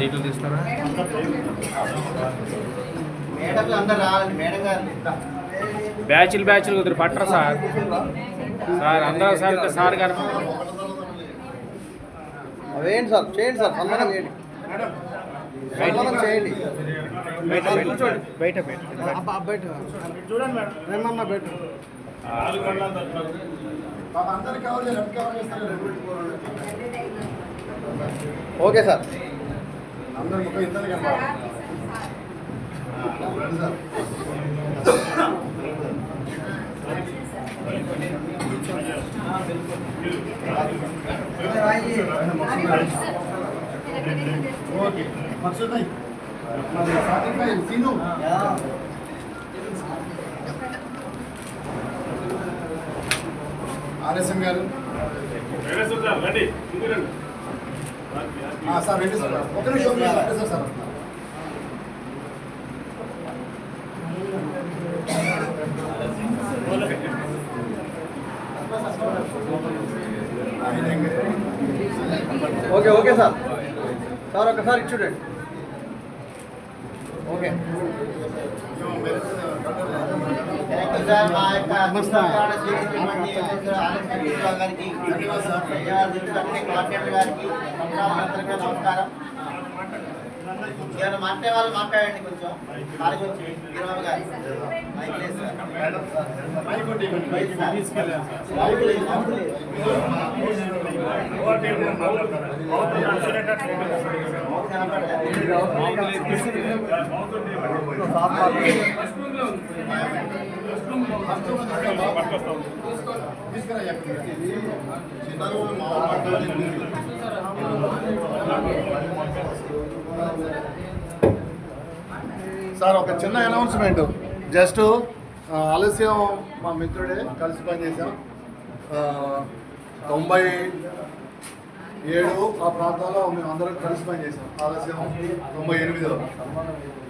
Detail తీస్తారా బ్యాచ్లు బ్యాచ్లు కుదిరి పట్టరు సార్? సార్ అందరూ సార్ ఇంకా సార్ గారు వేయండి సార్? చేయండి సార్ సన్మానం చేయండి. సన్మానం చేయండి. బయట బయట బయట బయట అబ్బా, బయట. చూడండి మేడం రేమన్నా బయట ఓకే సార్. ఆర్ఎస్ఎం గారు. ఆ, సార్ రెడ్డి సార్. ఒక నిమిషం sir sir. Okay okay sir. Sir ఒకసారి చూడండి. ఓకే. సార్ మా యొక్క అభిప్రాయాలు స్వీకరించినటువంటి గారికి కోఆర్డినేటర్ గారికి నమస్కారం ఏమైనా మాట్లాడే వాళ్ళు మాట్లాడండి కొంచెం వచ్చి గారు మైక్ లేదు సార్ మైక్ లేదు. సార్ ఒక చిన్న అనౌన్స్మెంట్. జస్ట్ ఆలస్యం మా మిత్రుడే కలిసి పనిచేసాం తొంభై ఏడు ఆ ప్రాంతాల్లో మేము అందరం కలిసి పనిచేసాం. ఆలస్యం తొంభై ఎనిమిదిలో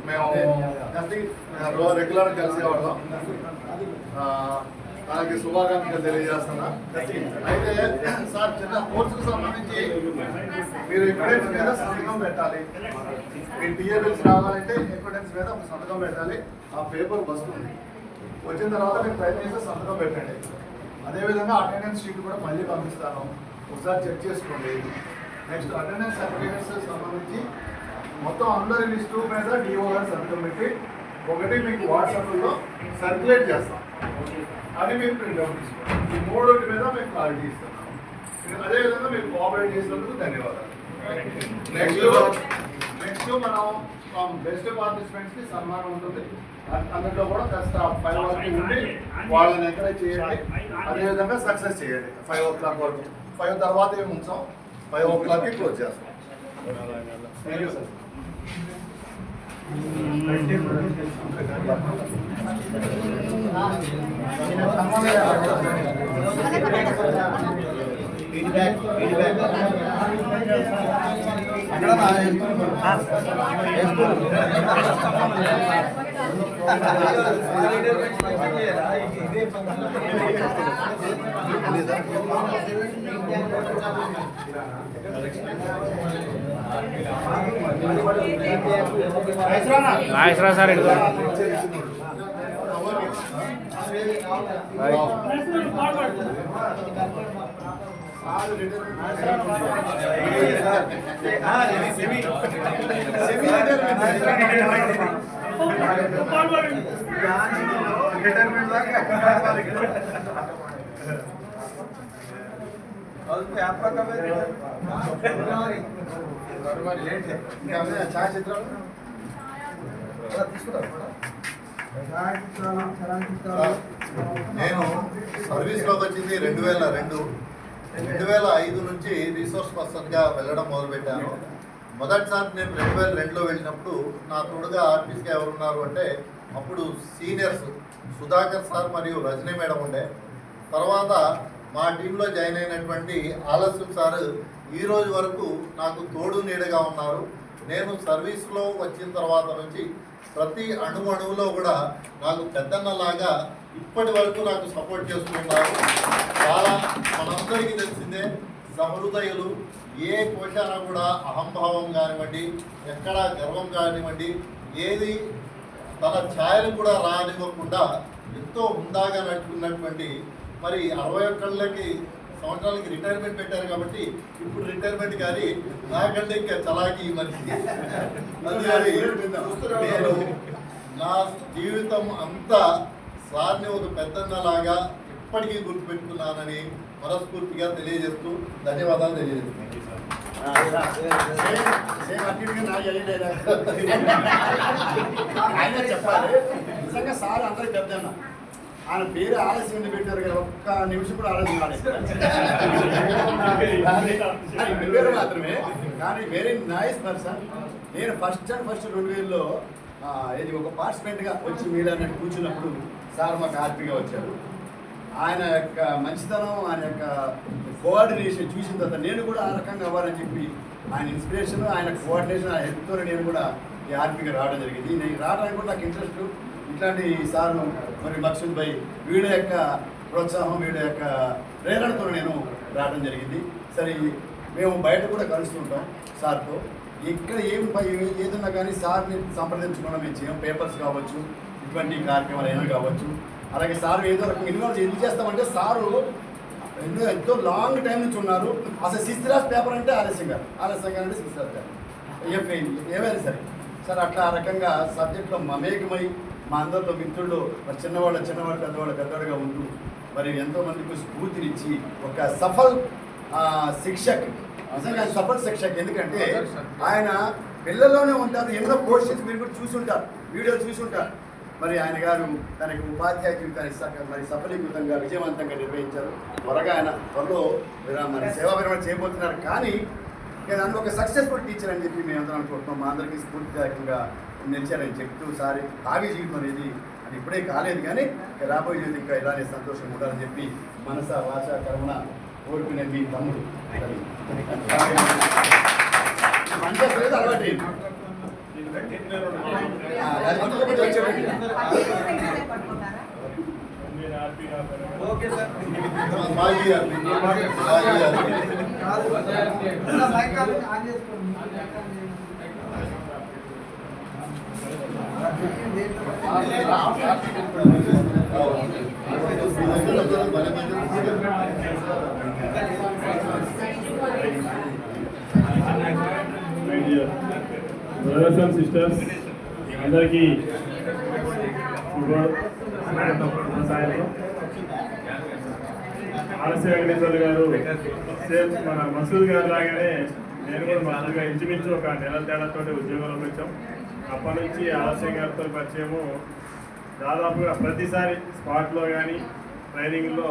మేము రో- రెగ్యులర్ కలిసి వాళ్ళం. అలాగే శుభాకాంక్షలు తెలియజేస్తున్నా. అయితే సార్ చిన్న కోర్సుకు సంబంధించి మీరు ఎవిడెన్స్ మీద సంతకం పెట్టాలి. మీ టీఏబిల్స్ రావాలంటే ఎవిడెన్స్ మీద ఒక సంతకం పెట్టాలి. ఆ పేపర్ వస్తుంది. వచ్చిన తర్వాత మీరు ప్రయత్నిస్తే సంతకం పెట్టండి. అదేవిధంగా అటెండెన్స్ షీట్ కూడా మళ్ళీ పంపిస్తాను. ఒకసారి చెక్ చేసుకోండి. నెక్స్ట్ అటెండెన్స్ సర్టిఫికేట్స్ సంబంధించి మొత్తం అందరి లిస్టు మీద డిఓ గారు సంతకం పెట్టి ఒకటి మీకు వాట్సాప్లో సర్క్యులేట్ చేస్తాం. అది మీరు ప్రింట్అవుట్ తీసుకోండి. ఈ మూడోటి మీద మేము క్లారిటీ ఇస్తున్నాం అదేవిధంగా మీరు కోఆపరేట్ చేసినందుకు ధన్యవాదాలు. నెక్స్ట్ నెక్స్ట్ మనం um, బెస్ట్ పార్టిసిపెంట్స్కి సన్మానం ఉంటుంది. అందులో కూడా కాస్త uh, ఫైవ్ వరకు ఉండి వాళ్ళని ఎంకరేజ్ చేయండి. అదేవిధంగా సక్సెస్ చేయండి. ఫైవ్ ఓ క్లాక్ వరకు. ఫైవ్ తర్వాత ఏమి ఉంచాం? ఫైవ్ ఓ క్లాక్కి క్లోజ్ చేస్తాం. Thank you sir feedback feedback అక్కడ నాగేశ్వరరావు సార్ ఇదిగో ఛాయాచిత్రాలు నేను సర్వీస్లోకి వచ్చింది రెండు వేల రెండు. రెండు వేల ఐదు నుంచి రీసోర్స్ పర్సన్గా వెళ్ళడం మొదలుపెట్టాను. మొదటిసారి నేను రెండు వేల రెండులో వెళ్ళినప్పుడు నా తోడుగా ఆర్టిస్ట్గా ఎవరున్నారు అంటే అప్పుడు సీనియర్స్ సుధాకర్ సార్ మరియు రజనీ మేడం ఉండే. తర్వాత మా టీంలో జాయిన్ అయినటువంటి ఆలస్యం సార్ ఈ రోజు వరకు నాకు తోడు నీడగా ఉన్నారు. నేను సర్వీస్లో వచ్చిన తర్వాత నుంచి ప్రతి అణు అణువులో కూడా నాకు పెద్దన్నలాగా ఇప్పటి వరకు నాకు సపోర్ట్ చేస్తున్నారు చాలా మనందరికీ తెలిసిందే సహృదయులు ఏ పోషణ కూడా అహంభావం కానివ్వండి ఎక్కడ గర్వం కానివ్వండి ఏది తన ఛాయలు కూడా రానివ్వకుండా ఎంతో హుందాగా నడుచుకున్నటువంటి మరి అరవై ఒక్కళ్ళకి సంవత్సరాలకి రిటైర్మెంట్ పెట్టారు కాబట్టి ఇప్పుడు రిటైర్మెంట్ కానీ నాకంటే ఇంకా చలాకి ఈ మనిషి నేను నా జీవితం అంతా సార్ని ఒక పెద్దన్నలాగా ఇప్పటికీ గుర్తుపెట్టుకున్నానని మనస్ఫూర్తిగా తెలియజేస్తూ ధన్యవాదాలు తెలియజేస్తున్నాను. ఎయిట్ ఆయన చెప్పాలి. నిజంగా సార్ అందరికి ఆయన పేరు ఆలస్యం పెట్టారు కదా? ఒక్క నిమిషం కూడా ఆలస్యం కాలేదు. ఆయన పేరు మాత్రమే. కానీ వెరీ నైస్ పర్సన్ నేను ఫస్ట్ అండ్ ఫస్ట్ రెండు వేలలో ఇది ఒక పార్టిసిపెంట్గా వచ్చి మీరు అన్నట్టు కూర్చున్నప్పుడు సార్ మాకు హ్యాపీగా వచ్చారు. ఆయన యొక్క మంచితనం ఆయన యొక్క కోఆర్డినేషన్ చూసిన తర్వాత నేను కూడా ఆ రకంగా అవ్వాలని చెప్పి ఆయన ఇన్స్పిరేషన్ ఆయన కోఆర్డినేషన్ ఆయన హెల్ప్తో నేను కూడా ఈ ఆర్మీకి రావడం జరిగింది. నేను రావడానికి కూడా నాకు ఇంట్రెస్ట్ ఇట్లాంటి సార్ మరి మక్సూద్ భాయ్ వీళ్ళ యొక్క ప్రోత్సాహం వీడి యొక్క ప్రేరణతో నేను రావడం జరిగింది. సరే మేము బయట కూడా కలుస్తుంటాం సార్తో. ఇక్కడ ఏం ఏదన్నా కానీ సార్ని సంప్రదించుకోవడం మేము చేయం పేపర్స్ కావచ్చు ఇటువంటి కార్యక్రమాలు ఏమైనా కావచ్చు. అలాగే సార్ ఏదో రకంగా ఇన్వాల్వ్ ఎందుకు చేస్తామంటే సారు ఎంతో ఎంతో లాంగ్ టైం నుంచి ఉన్నారు. అసలు సిక్స్త్ క్లాస్ పేపర్ అంటే ఆలస్యంగా ఆలస్యంగా అంటే సిక్స్త్ క్లాస్ పేపర్ ఏఫ్ఐ ఏమైనా సరే. సార్ అట్లా ఆ రకంగా సబ్జెక్ట్లో మమేకమై మా అందరిలో మిత్రులు మరి చిన్నవాళ్ళు చిన్నవాళ్ళు పెద్దవాళ్ళు పెద్దవాళ్ళుగా ఉంటూ మరి ఎంతో మందికి స్ఫూర్తినిచ్చి ఒక సఫల్ శిక్షక్ నిజంగా సఫల్ శిక్షక్. ఎందుకంటే ఆయన పిల్లల్లోనే ఉంటారు. ఎన్నో పోస్టర్స్ మీరు కూడా చూసుంటారు వీడియో చూసుంటారు మరి ఆయన గారు తనకి ఉపాధ్యాయ జీవితాన్ని మరి సఫలీకృతంగా విజయవంతంగా నిర్వహించారు. త్వరగా ఆయన త్వరలో విరా- మరి సేవా విరమణ చేయబోతున్నారు. కానీ నేను అందులో ఒక సక్సెస్ఫుల్ టీచర్ అని చెప్పి మేము అందరం అనుకుంటున్నాం. మా అందరికీ స్ఫూర్తిదాయకంగా నిలిచారని చెప్తూ సారి భావి జీవితం అనేది అది ఇప్పుడే కాలేదు కానీ రాబోయే జీవితం ఇంకా ఇలానే సంతోషంగా ఉండాలని చెప్పి మనస వాచ కర్మణ కోరుకునే మీ తమ్ముడు. అలవాటు ఆ, అది పట్టుకోకపోతే వచ్చేటట్టు. మాజీ గారు. మాజీ గారు. బ్రదర్స్ అండ్ సిస్టర్స్ అందరికీ శుభ ఆలస్య వెంకటేశ్వర గారు సేమ్ మన మసూద్ గారు లాగానే నేను కూడా మసూద్గా ఇంచుమించు ఒక నెల తేడాతో ఉద్యోగంలోకి వచ్చాం. అప్పటి నుంచి ఆలస్య గారితో పరిచయము దాదాపుగా ప్రతిసారి స్పాట్లో కానీ ట్రైనింగ్లో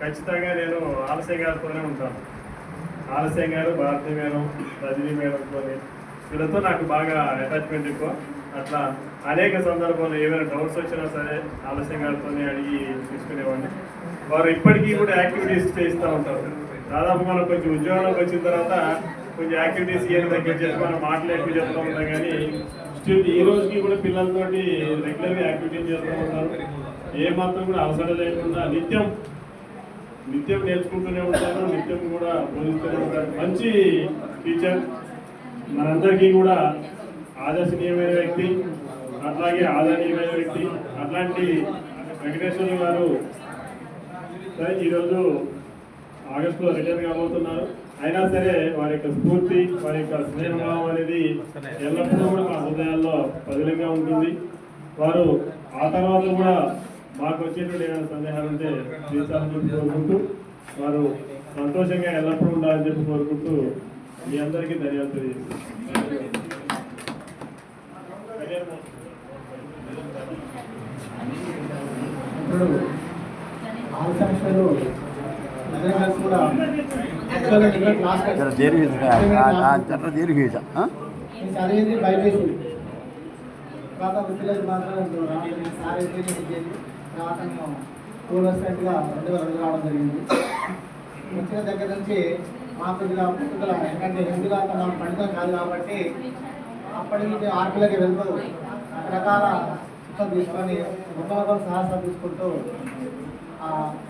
ఖచ్చితంగా నేను ఆలస్య గారితోనే ఉంటాను. ఆలస్యం గారు భారతి మేడం రజనీ మేడంతో వీళ్ళతో నాకు బాగా అటాచ్మెంట్ ఎక్కువ. అట్లా అనేక సందర్భాల్లో ఏమైనా డౌట్స్ వచ్చినా సరే ఆలస్యం గారితోనే అడిగి తీసుకునేవాడిని. వారు ఇప్పటికీ కూడా యాక్టివిటీస్ చేస్తూ ఉంటారు. దాదాపు మనం కొంచెం ఉద్యోగంలోకి వచ్చిన తర్వాత కొంచెం యాక్టివిటీస్ ఏం దగ్గర చేసి మనం మాట్లాడి చెప్తూ ఉంటాం కానీ స్టిల్ ఈ రోజుకి కూడా పిల్లలతోటి రెగ్యులర్గా యాక్టివిటీస్ చేస్తూ ఉంటారు. ఏ మాత్రం కూడా అవసరం లేకుండా నిత్యం నిత్యం నేర్చుకుంటూనే ఉంటాను నిత్యం కూడా బోధిస్తూనే ఉంటాను మంచి టీచర్ మనందరికీ కూడా ఆదర్శనీయమైన వ్యక్తి అట్లాగే ఆదరణీయమైన వ్యక్తి అట్లాంటి వెంకటేశ్వర గారు ఈరోజు ఆగస్టులో రిటైర్ కాబోతున్నారు. అయినా సరే వారి యొక్క స్ఫూర్తి వారి యొక్క స్నేహభావం అనేది ఎల్లప్పుడూ కూడా మా హృదయాల్లో పదిలంగా ఉంటుంది. వారు ఆ తర్వాత కూడా మాకు వచ్చేటువంటి ఏమైనా సందేహాలు ఉంటే తీర్చాలని కోరుకుంటూ వారు సంతోషంగా ఎల్లప్పుడూ ఉండాలని చెప్పి కోరుకుంటూ మీ అందరికీ ధన్యవాదాలు ఇప్పుడు ఆరు సంవత్సరాలు కూడా యాక్చువల్గా ఇక్కడ తర్వాత మాత్రం టూ రావడం జరిగింది వచ్చిన దగ్గర నుంచి మాకు కొద్దిగా పుట్టుకల ఎందుకంటే హిందీగా మనం పండితం కాదు కాబట్టి అప్పటి నుంచి ఆర్పీలకి వెళ్తూ రకరకాల శిక్షణ తీసుకొని ఒకరికొకరు సాహసం తీసుకుంటూ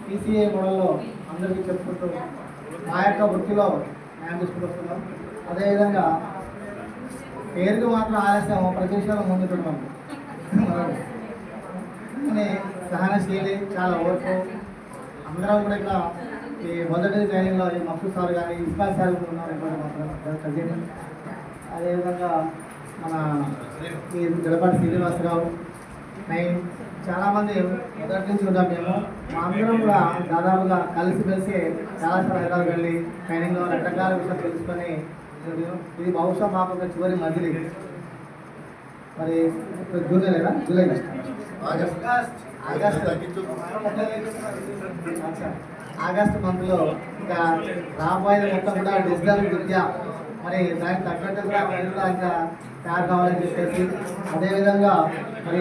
పీసీఏ మోడల్లో అందరికీ చెప్పుకుంటూ నా యొక్క వృత్తిలో న్యాయం తీసుకొస్తున్నాం అదేవిధంగా పేరుకు మాత్రం ఆలస్యం ప్రతి విషయంలో ముందుకుంటున్నాం సహనశీలి చాలా ఓర్పు. అందరం కూడా ఇక్కడ ఈ మొదటి ట్రైనింగ్లో ఈ మఫ్సూద్ సార్ కానీ ఇస్మాయిల్ సార్ కూడా ఉన్నారు అదేవిధంగా మన ఈ గడపాటి శ్రీనివాసరావు నైన్ చాలామంది మొదటి నుంచి ఉన్నాం మేము. మా అందరం కూడా దాదాపుగా కలిసి కలిసి చాలా హైదరాబాద్ వెళ్ళి ట్రైనింగ్లో రకరకాల విషయాలు తెలుసుకొని ఇది బహుశా మాకు చివరి మజిలీ. మరి జూలై లేదా జూలై ఆగస్ట్. ఆగస్ట్. అచ్చా. ఆగస్టు మంత్లో ఇంకా రాబోయేది మొత్తం కూడా డిజిటల్ విద్య మరి దానికి తగ్గట్టు కూడా మీరు కూడా ఇంకా తయారు కావాలని చెప్పేసి అదేవిధంగా మరి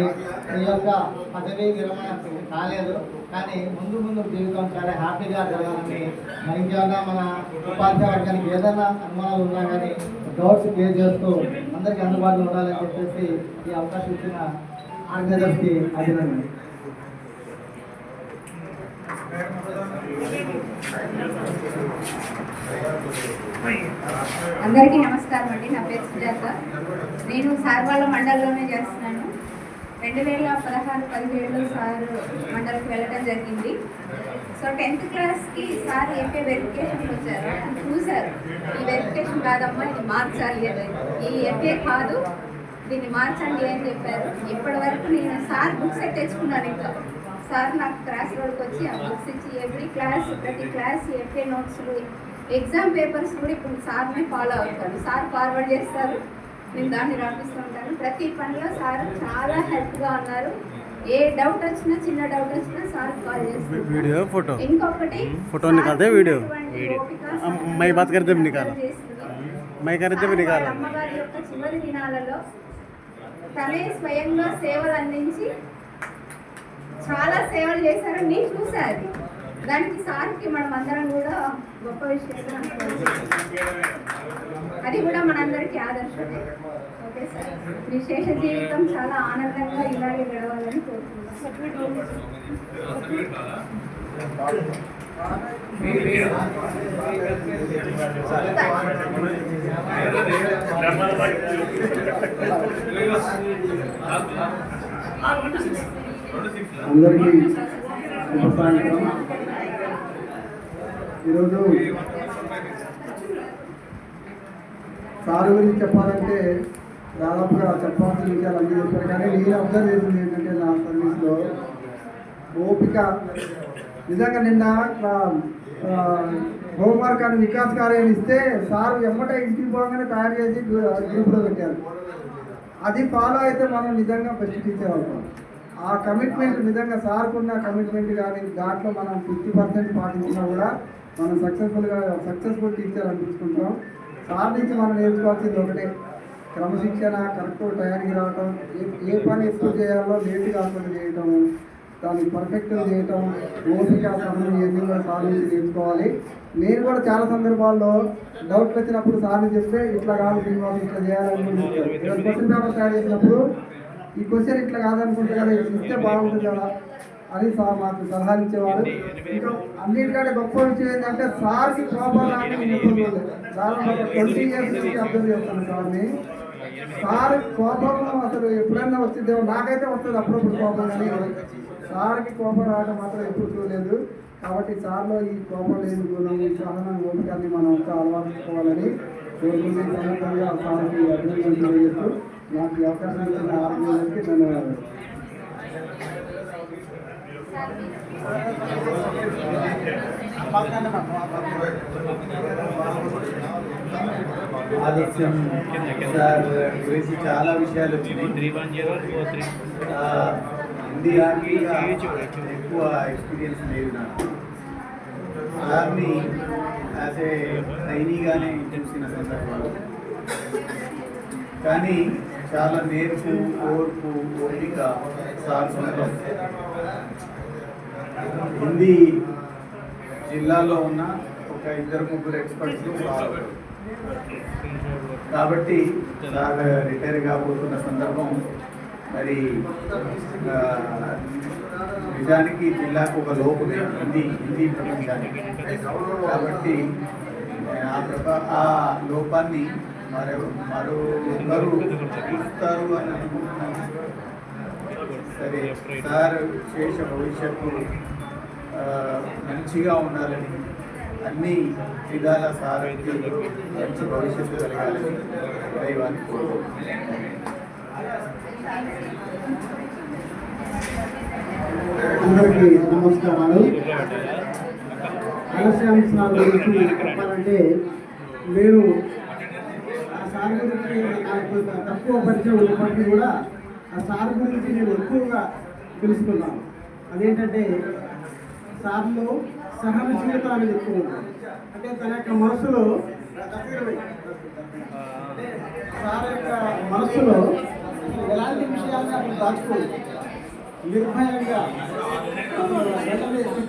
ఈ యొక్క పదవి విరమణ కాలేదు కానీ ముందు ముందు జీవితం చాలా హ్యాపీగా జరగాలని మరి ఇంకేమన్నా మన ఉపాధ్యాయ ఏదైనా అనుమానాలు ఉన్నా కానీ డౌట్స్ క్లియర్ చేస్తూ అందరికీ అందుబాటులో ఉండాలని చెప్పేసి ఈ అవకాశం ఇచ్చిన ఆర్గనైజర్స్కి అభినందన అందరికీ నమస్కారం అండి. నా పేరు సుజాత. నేను సార్వాళ్ళ మండలంలోనే చేస్తున్నాను. రెండు వేల పదహారు పదిహేడులో సార్ మండలికి వెళ్ళడం జరిగింది. సో టెన్త్ క్లాస్కి సార్ ఏపీ వెరిఫికేషన్కి వచ్చారు. ఆయన చూశారు. ఈ వెరిఫికేషన్ కాదమ్మా ఇది మార్చాలి అని. ఈ ఎఫ్ఏ కాదు దీన్ని మార్చండి అని చెప్పారు. ఇప్పటి వరకు నేను సార్ బుక్స్ తెచ్చుకున్నాను ఇంకా సార్ నాకు క్లాస్ రోడ్కి వచ్చి ఆ బుక్స్ ఇచ్చి ఎవ్రీ క్లాస్ ప్రతి క్లాస్ ఎఫ్ఏ నోట్స్లు ఎగ్జామ్ పేపర్స్ కూడా ఇప్పుడు సార్నే ఫాలో అవుతాను సార్ ఫార్వర్డ్ చేస్తారు. నేను దాన్ని రాపిస్తుంటాను. ప్రతి పనిలో సార్ చాలా హెల్ప్గా ఉన్నారు. ఏ డౌట్ వచ్చినా చిన్న డౌట్ వచ్చినా సార్ కాల్ చేస్తారు. Video photo. ఇంకొకటి ఫోటో కాదే వీడియో. మై బాత్ కరితే మై కరితే అమ్మగారి యొక్క చివరి దినాలలో తనే స్వయంగా సేవలు అందించి చాలా సేవలు చేశారు. నేను చూసాను దానికి సార్కి మనం అందరం కూడా గొప్ప విషయం అది కూడా మనందరికీ ఆదర్శమే. Okay sir? మీ శేష జీవితం చాలా ఆనందంగా ఇలాగే గడవాలని కోరుకుంటున్నాను. అందరికీ శుభ సాయంత్రం ఈరోజు సార్ గురించి చెప్పాలంటే దాదాపుగా చెప్పాల్సిన విషయాలు అన్నీ చెప్పారు. కానీ నేను అబ్జర్వ్ చేసింది ఏంటంటే నా సర్వీస్లో ఓపిక నిజంగా నిన్న హోంవర్క్ అని వికాస్ కార్యం ఇస్తే సార్ ఎమ్మటే ఇంటికి పోగానే తయారు చేసి గ్రూప్లో పెట్టారు. అది ఫాలో అయితే మనం నిజంగా బెస్ట్ టీచర్ అవుతాం ఆ కమిట్మెంట్ నిజంగా సార్కున్న కమిట్మెంట్ కానీ దాంట్లో మనం ఫిఫ్టీ పర్సెంట్ పాటించినా కూడా మనం సక్సెస్ఫుల్గా సక్సెస్ఫుల్ టీచర్ అనిపించుకుంటాం. సార్ నుంచి మనం నేర్చుకోవాల్సింది ఒకటే. క్రమశిక్షణ కరెక్ట్ టయానికి రావటం ఏ ఏ పని ఎక్కువ చేయాలో లేట్ కాకుండా చేయటం దాన్ని పర్ఫెక్ట్గా చేయటం ఓపిక సమయం ఇవన్నీ కూడా సార్ నుంచి నేర్చుకోవాలి. నేను కూడా చాలా సందర్భాల్లో డౌట్లు వచ్చినప్పుడు సార్ని చెప్తే ఇట్లా కాదు శ్రీనివాస్ ఇట్లా చేయాలని క్వశ్చన్ పేపర్ తయారు చేసినప్పుడు ఈ క్వశ్చన్ ఇట్లా కాదనుకుంటే కదా ఇస్తే బాగుంటుంది కదా అని సార్ మాకు సలహాలు ఇచ్చేవారు ఇంకా అన్నిటికంటే గొప్ప విషయం ఏంటంటే సార్కి కోపం రాని ట్వంటీ ఇయర్స్ నుంచి అర్థం చేస్తాను సార్ని సార్ కోపం అసలు ఎప్పుడైనా వచ్చిందేమో నాకైతే వస్తుంది అప్పుడప్పుడు కోపం కానీ సార్కి కోపం రావడం మాత్రం ఎప్పుడు చూడలేదు. కాబట్టి సార్లో ఈ కోపం లేని గుణం ఈ సహనం ఓపికని మనం అలవాటుకోవాలని కోరుకునే సందర్భంగా సార్కి అభినందనలు తెలియజేస్తూ నాకు ఈ అవకాశం ఇచ్చిన ఆరోగ్యానికి ధన్యవాదాలు. ఆలస్యం. సార్ గురించి చాలా విషయాలు హిందీకి ఎక్కువ ఎక్స్పీరియన్స్ లేదు నాకు. సార్ని యాజ్ ఏ ట్రైనీగానే చూసిన సందర్భాలు. కానీ చాలా నేర్పు ఓర్పు ఓపిక సార్ హిందీ జిల్లాలో ఉన్న ఒక ఇద్దరు ముగ్గురు ఎక్స్పర్ట్స్ కాబట్టి సార్ రిటైర్ కాబోతున్న సందర్భం. మరి నిజానికి జిల్లాకు ఒక లోపు హిందీ హిందీ ప్రపంచానికి. కాబట్టి ఆ ఆ లోపాన్ని మరో మరో ఎవరు చూస్తారు అని అనుకుంటున్నాను. సరే సార్ శేష భవిష్యత్తు మంచిగా ఉండాలని అన్ని విధాల సార్కి మంచి భవిష్యత్తు కలగాలని దైవానికి కోరుకుంటున్నాను అందరికీ నమస్కారాలు. ఆలస్యం సార్ గురించి చెప్పాలంటే నేను సార్ గురించి నాకు తక్కువ పరిచయం ఉన్నప్పటికీ కూడా ఆ సార్ గురించి నేను ఎక్కువగా తెలుసుకున్నాను. అదేంటంటే సార్లో సహనశీలత అనేది ఎక్కువ ఉంటుంది అంటే తన యొక్క మనసులో సార్ యొక్క మనసులో ఎలాంటి విషయాన్ని అక్కడ దాచుకోదు నిర్భయంగా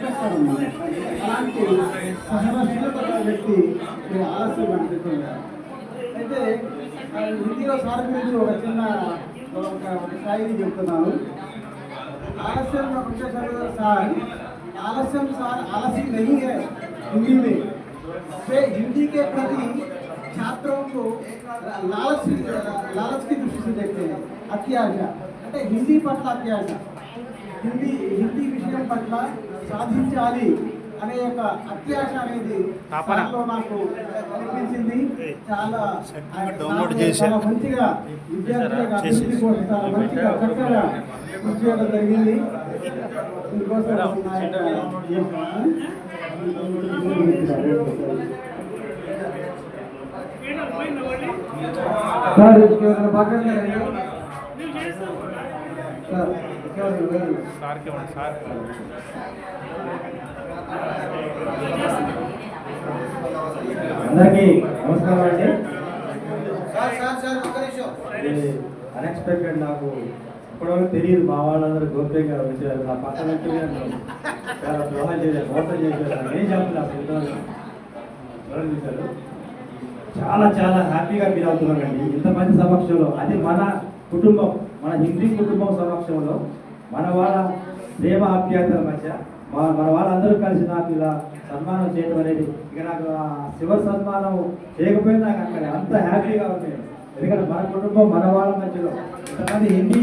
అతను అలాంటి సహనశీలత వ్యక్తి నేను ఆలస్యం అనిపిస్తుంది అయితే ఆ, హిందీలో సార్ గురించి ఒక చిన్న ఒక ఒక శాయిరీ చెప్తున్నాను आलस्य में उनके सर साल आलस्यम साल आलसी नहीं है हिंदी में वे हिंदी के प्रति छात्रों को लालच लालच की दृष्टि से देखते हैं అత్యాశ అంటే హిందీ పట్ల అత్యాశ హిందీ హిందీ విషయం పట్ల సాధించాలి అనే యొక్క అత్యాశ అనేది నాకు అనిపించింది చాలా డౌన్లోడ్ మంచిగా విద్యార్థులకు చాలా మంచిగా చక్కగా చేయడం జరిగింది. సార్ సార్కి ఇవ్వండి సార్ అందరికీ నమస్కారం అండి. సార్ సార్ సార్ అన్ఎక్స్పెక్టెడ్ నాకు ఇప్పటివరకు తెలియదు మా వాళ్ళందరూ గోప్యంగా వచ్చారు. నా పక్కన చాలా ద్రోహం చేశారు మోసం చేశారు. ఏం ఇంతవరకు. ఎవరు చూశారు? చాలా చాలా హ్యాపీగా ఫీల్ అవుతున్నానండి ఇంతమంది సమక్షంలో అది మన కుటుంబం. మన హిందీ కుటుంబం సమక్షంలో మన వాళ్ళ ప్రేమ ఆప్యాయతల మధ్య మన మన వాళ్ళందరూ కలిసి నాకు ఇలా సన్మానం చేయడం అనేది ఇక నాకు శివ సన్మానం చేయకపోయినా నాకు అక్కడ అంత హ్యాపీగా ఉంది. ఎందుకంటే మన కుటుంబం మన వాళ్ళ మధ్యలో ఇంతమంది హిందీ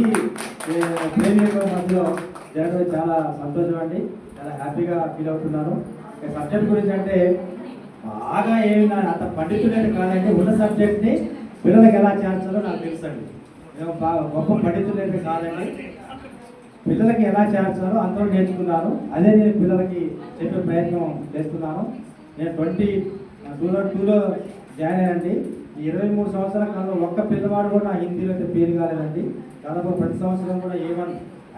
ప్రేమికుల మధ్యలో జరగడం చాలా సంతోషం అండి. చాలా హ్యాపీగా ఫీల్ అవుతున్నాను. సబ్జెక్ట్ గురించి అంటే బాగా ఏమైనా అంత పండితుడే కాదండి ఉన్న సబ్జెక్ట్ని పిల్లలకి ఎలా చేర్చాలో నాకు తెలుసండి. నేను గొప్ప పండితుడని కాదండి. పిల్లలకి ఎలా చేర్చాలో అందరూ నేర్చుకున్నాను అదే నేను పిల్లలకి చెప్పే ప్రయత్నం చేస్తున్నాను. నేను ట్వంటీ టూ టూలో జాయిన్ అయ్యండి ఇరవై మూడు సంవత్సరాల కాలంలో ఒక్క పిల్లవాడు కూడా నా హిందీలో అయితే పేరు కాలేదండి. దాదాపు ప్రతి సంవత్సరం కూడా ఏ వన్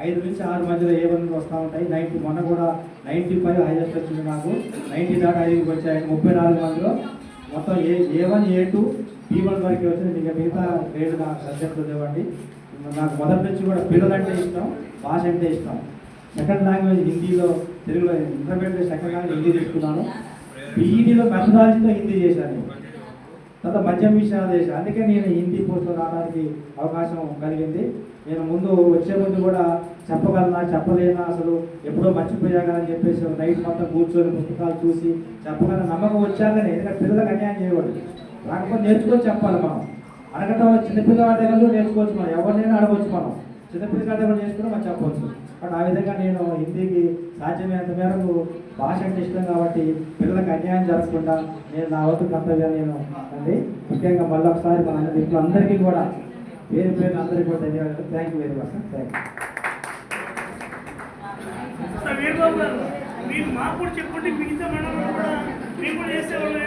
ఐదు నుంచి ఆరు మధ్యలో ఏ వన్ వస్తూ ఉంటాయి. నైన్టీ మొన్న కూడా నైంటీ ఫైవ్ హైయెస్ట్ వచ్చింది నాకు. నైంటీ దాకా ఐదుకి వచ్చాయి. ముప్పై నాలుగు మందిలో. మొత్తం A A one A two B one వరకు వచ్చింది ఇంకా మిగతా గ్రేడ్ నాకు సబ్జెక్టులు లేవండి నాకు మొదటి నుంచి కూడా పిల్లలు అంటే ఇష్టం భాష అంటే ఇష్టం. సెకండ్ లాంగ్వేజ్ హిందీలో తెలుగులో ఇంటర్మీడియట్ సెకండ్ లాంగ్వేజ్ హిందీ తీసుకున్నాను బీఈడీలో మెథడాలజీలో హిందీ చేశాను. తర్వాత మద్యం విషయాలు చేశాను అందుకే నేను హిందీ పోస్టులో రావడానికి అవకాశం కలిగింది. నేను ముందు వచ్చే ముందు కూడా చెప్పగలనా చెప్పలేనా అసలు ఎప్పుడో మర్చిపోయాగలని చెప్పేసి నైట్ మొత్తం కూర్చొని పుస్తకాలు చూసి చెప్పగల నమ్మకం వచ్చాకనే ఎందుకంటే పిల్లలకు అన్యాయం చేయకూడదు. రాకపోతే నేర్చుకొని చెప్పాలి మనం. అడగటం చిన్నపిల్లవాడి దగ్గర నేర్చుకోవచ్చు మనం. ఎవరినైనా అడగవచ్చు మనం. చిన్నపిల్లగాడి దగ్గర నేర్చుకుని మనం చెప్పవచ్చు. కాబట్టి ఆ విధంగా నేను హిందీకి సాధ్యమైనంత మేరకు భాష అంటే ఇష్టం కాబట్టి పిల్లలకు అన్యాయం జరగకుండా నేను నా వంతు కర్తవ్యాన్ని నేను అండి. ముఖ్యంగా మళ్ళీ ఒకసారి మన ఇప్పుడు అందరికీ కూడా పేరు పేరు అందరికీ కూడా ధన్యవాదాలు. Thank you very much thank you మీరు మాకు కూడా చెప్పండి మిగతా మనం కూడా మేము కూడా చేసేవాళ్ళం.